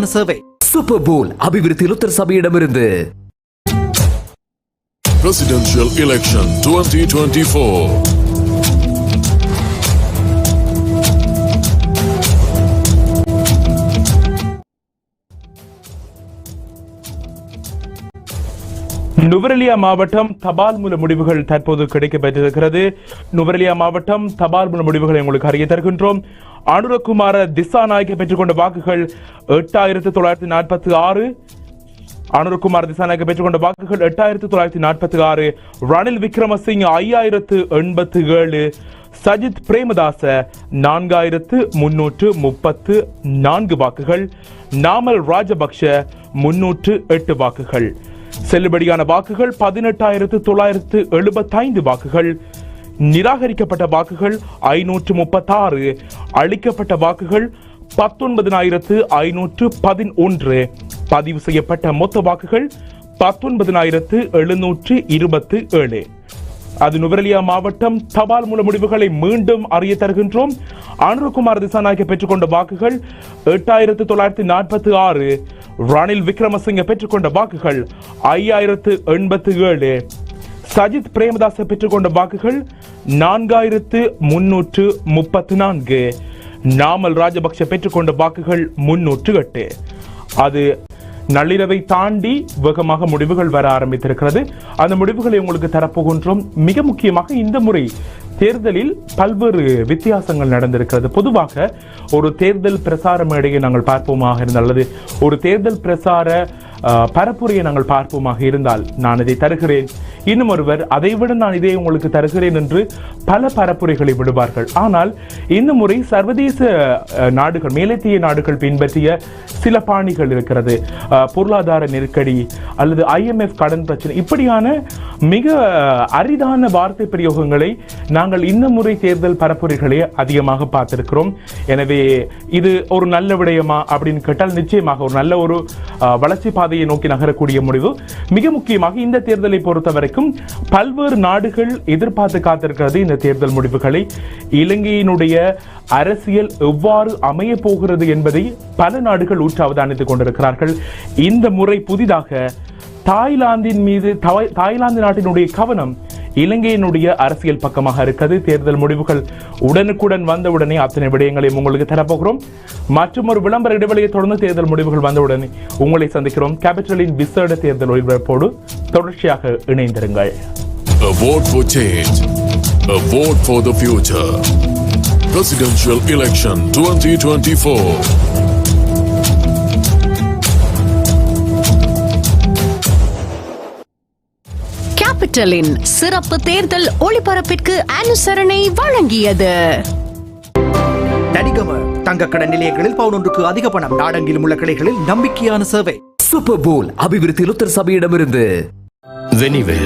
சேவை. சூப்பர் போல் அபிவிருத்தி லுத்தர் சபையிடமிருந்து. Presidential Election 2024. நுவரெலியா மாவட்டம் தபால் மூல முடிவுகள் தற்போது கிடைக்கப்பெற்றிருக்கிறது. நுவரெலியா மாவட்டம் தபால் மூல முடிவுகளை உங்களுக்கு அறிய தருகின்றோம். அனுரகுமார திசாநாயக்க பெற்றுக்கொண்ட வாக்குகள் எட்டாயிரத்து தொள்ளாயிரத்தி நாற்பத்தி ஆறு. அனுரகுமார் திசாநாயக்க பெற்றுக்கொண்ட வாக்குகள் எட்டாயிரத்து தொள்ளாயிரத்தி நாற்பத்தி ஆறு. ரணில் விக்ரமசிங் ஐயாயிரத்து எண்பத்து ஏழு. சஜித் பிரேமதாச நான்காயிரத்து முன்னூற்று முப்பத்து நான்கு வாக்குகள். நாமல் ராஜபக்ஷ முன்னூற்று எட்டு வாக்குகள். செல்லுபடியான வாக்குகள் பதினெட்டாயிரத்து தொள்ளாயிரத்து எழுபத்தைந்து வாக்குகள். நிராகரிக்கப்பட்ட வாக்குகள் ஐநூற்று முப்பத்தாறு அளிக்கப்பட்ட வாக்குகள் பத்தொன்பதினாயிரத்து ஐநூற்று பதினொன்று. பதிவு செய்யப்பட்ட மொத்த வாக்குகள் பத்தொன்பதினாயிரத்து எழுநூற்று இருபத்து ஏழு அது நுவரெலியா மாவட்டம் தபால் மூல முடிவுகளை மீண்டும் அறிய தருகின்றோம். அனுருகுமார் திசாநாயக்க பெற்றுக்கொண்ட வாக்குகள் எட்டாயிரத்து தொள்ளாயிரத்தி நாற்பத்தி ஆறு. ரணில் விக்ரமசிங்க பெற்றுக்கொண்ட வாக்குகள் ஐயாயிரத்து எண்பத்து ஏழு சஜித் பிரேமதாச பெற்றுக்கொண்ட வாக்குகள் நான்காயிரத்து முன்னூற்று முப்பத்து நான்கு. நாமல் ராஜபக்ஷ பெற்றுக்கொண்ட வாக்குகள் முன்னூற்று எட்டு. அது நள்ளிரவை தாண்டி வேகமாக முடிவுகள் வர ஆரம்பித்திருக்கிறது. அந்த முடிவுகளை உங்களுக்கு தரப்போகின்றோம். மிக முக்கியமாக இந்த முறை தேர்தலில் பல்வேறு வித்தியாசங்கள் நடந்திருக்கிறது. பொதுவாக ஒரு தேர்தல் பிரசார மேடையை நாங்கள் பார்ப்போமாக இருந்தால் அல்லது ஒரு தேர்தல் பிரசார பரப்புரையை நாங்கள் பார்ப்போமாக இருந்தால் நான் இதை தருகிறேன். இன்னும் ஒருவர் அதைவிட நான் இதை உங்களுக்கு தருகிறேன் என்று பல பரப்புரைகளை விடுவார்கள். ஆனால் இந்த முறை சர்வதேச நாடுகள் மேலத்திய நாடுகள் பின்பற்றிய சில பாணிகள் இருக்கிறது. பொருளாதார நெருக்கடி அல்லது ஐஎம்எஃப் கடன் பிரச்சனை. இப்படியான மிக அரிதான வார்த்தை பிரயோகங்களை நாங்கள் இந்த முறை தேர்தல் பரப்புரைகளை அதிகமாக பார்த்திருக்கிறோம். எனவே இது ஒரு நல்ல விடயமா அப்படின்னு கேட்டால் நிச்சயமாக ஒரு நல்ல ஒரு அஹ், வளர்ச்சி பாதையை நோக்கி நகரக்கூடிய முடிவு. மிக முக்கியமாக இந்த தேர்தலை பொறுத்த வரைக்கும் பல்வேறு நாடுகள் எதிர்பார்த்து காத்திருக்கிறது இந்த தேர்தல் முடிவுகளை. இலங்கையினுடைய அரசியல் எவ்வாறு அமைய போகிறது என்பதை பல நாடுகள் ஊற்று அவதானித்துக் கொண்டிருக்கிறார்கள். இந்த முறை புதிதாக தாய்லாந்தின் மீது தாய்லாந்து நாட்டினுடைய கவனம் இலங்கையினுடைய அரசியல் பக்கமாக இருக்கிறது தேர்தல் முடிவுகள் உடனுக்குடன் வந்தவுடனே அத்தனை விடயங்களையும் உங்களுக்கு தரப்போகிறோம் மற்றும் ஒரு விளம்பர இடைவெளியை தொடர்ந்து தேர்தல் முடிவுகள் வந்தவுடனே உங்களை சந்திக்கிறோம் கேபிட்டலின் விசேட தேர்தல் ஒளிபரப்போடு தொடர்ச்சியாக இணைந்திருங்கள் A vote for change. A vote for the future. Presidential Election 2024. கேபிட்டலின் சிறப்பு தேர்தல் ஒளிபரப்பிற்கு அனுசரணை வழங்கியது. தனிகம தங்க கடன் நிலையங்களில் பவுன் ஒன்றுக்கு அதிக பணம் நாடெங்கிலும் உள்ள கிளைகளில் நம்பிக்கையான சேவை. சூப்பர் போல் அபிவிருத்தி லுத்தர் சபையிடமிருந்து. வெனிவேல்